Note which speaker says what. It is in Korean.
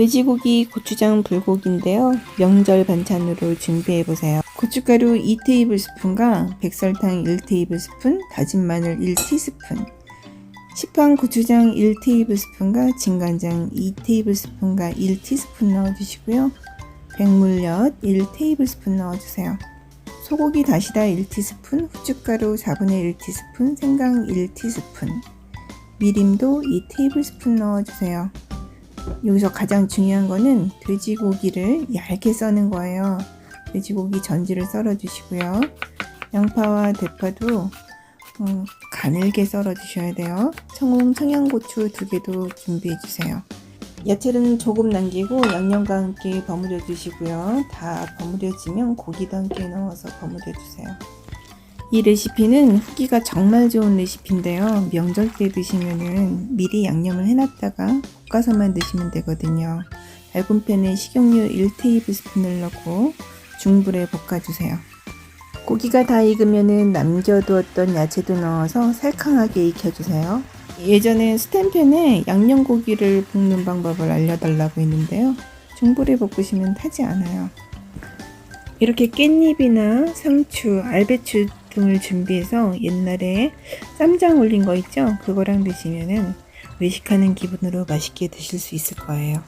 Speaker 1: 돼지고기, 고추장, 불고기인데요. 명절 반찬으로 준비해 보세요. 고춧가루 2테이블스푼과 백설탕 1테이블스푼, 다진 마늘 1티스푼, 시판 고추장 1테이블스푼과 진간장 2테이블스푼과 1티스푼 넣어주시고요. 백물엿 1테이블스푼 넣어주세요. 소고기 다시다 1티스푼, 후춧가루 4분의 1티스푼, 생강 1티스푼, 미림도 2테이블스푼 넣어주세요. 여기서 가장 중요한 거는 돼지고기를 얇게 써는 거예요. 돼지고기 전지를 썰어 주시고요. 양파와 대파도 어, 가늘게 썰어 주셔야 돼요. 청홍, 청양고추 두 개도 준비해 주세요. 야채는 조금 남기고 양념과 함께 버무려 주시고요. 다 버무려지면 고기도 함께 넣어서 버무려 주세요. 이 레시피는 후기가 정말 좋은 레시피인데요. 명절 때 드시면은 미리 양념을 해놨다가 볶아서만 드시면 되거든요. 얇은 팬에 식용유 1테이블스푼을 넣고 중불에 볶아주세요. 고기가 다 익으면은 남겨두었던 야채도 넣어서 살캉하게 익혀주세요. 예전에 스텐팬에 양념고기를 볶는 방법을 알려달라고 했는데요. 중불에 볶으시면 타지 않아요. 이렇게 깻잎이나 상추, 알배추 등을 준비해서 옛날에 쌈장 올린 거 있죠? 그거랑 드시면은 외식하는 기분으로 맛있게 드실 수 있을 거예요.